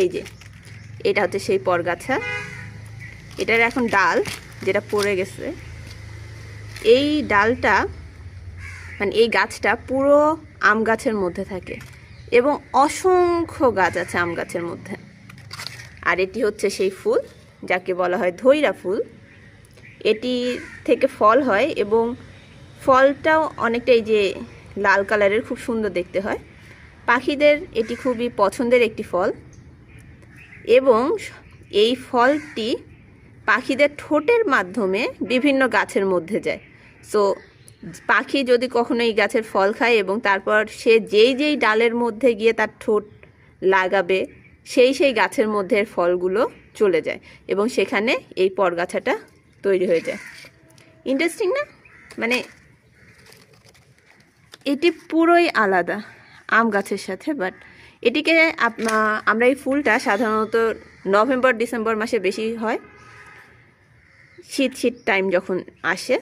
এই যে, এটা হচ্ছে সেই পরগাছা এটার এখন ডাল, যেটা পড়ে গেছে। এই ডালটা মানে এই গাছটা পুরো আম গাছের মধ্যে থাকে এবং অসংখ্য গাছ আছে আম গাছের মধ্যে। আর এটি হচ্ছে সেই ফুল, যাকে বলা হয় ধৈরা ফুল। এটি থেকে ফল হয় এবং ফলটাও অনেকটা এই যে লাল কালারের, খুব সুন্দর দেখতে হয়। পাখিদের এটি খুবই পছন্দের একটি ফল। এবং এই ফলটি পাখিদের ঠোঁটের মাধ্যমে বিভিন্ন গাছের মধ্যে যায়। সো পাখি যদি কখনো এই গাছের ফল খায় এবং তারপর সে যেই যেই ডালের মধ্যে গিয়ে তার ঠোঁট লাগাবে, সেই সেই গাছের মধ্যে ফলগুলো চলে যায় এবং সেখানে এই পরগাছাটা তৈরি হয়ে যায়। ইন্টারেস্টিং না? মানে এটি পুরোই আলাদা। আম গাছের সাথে বাট এটিকে আমরা এই ফুলটা সাধারণত নভেম্বর, ডিসেম্বর মাসে বেশি হয়। শীত শীত টাইম যখন আসে।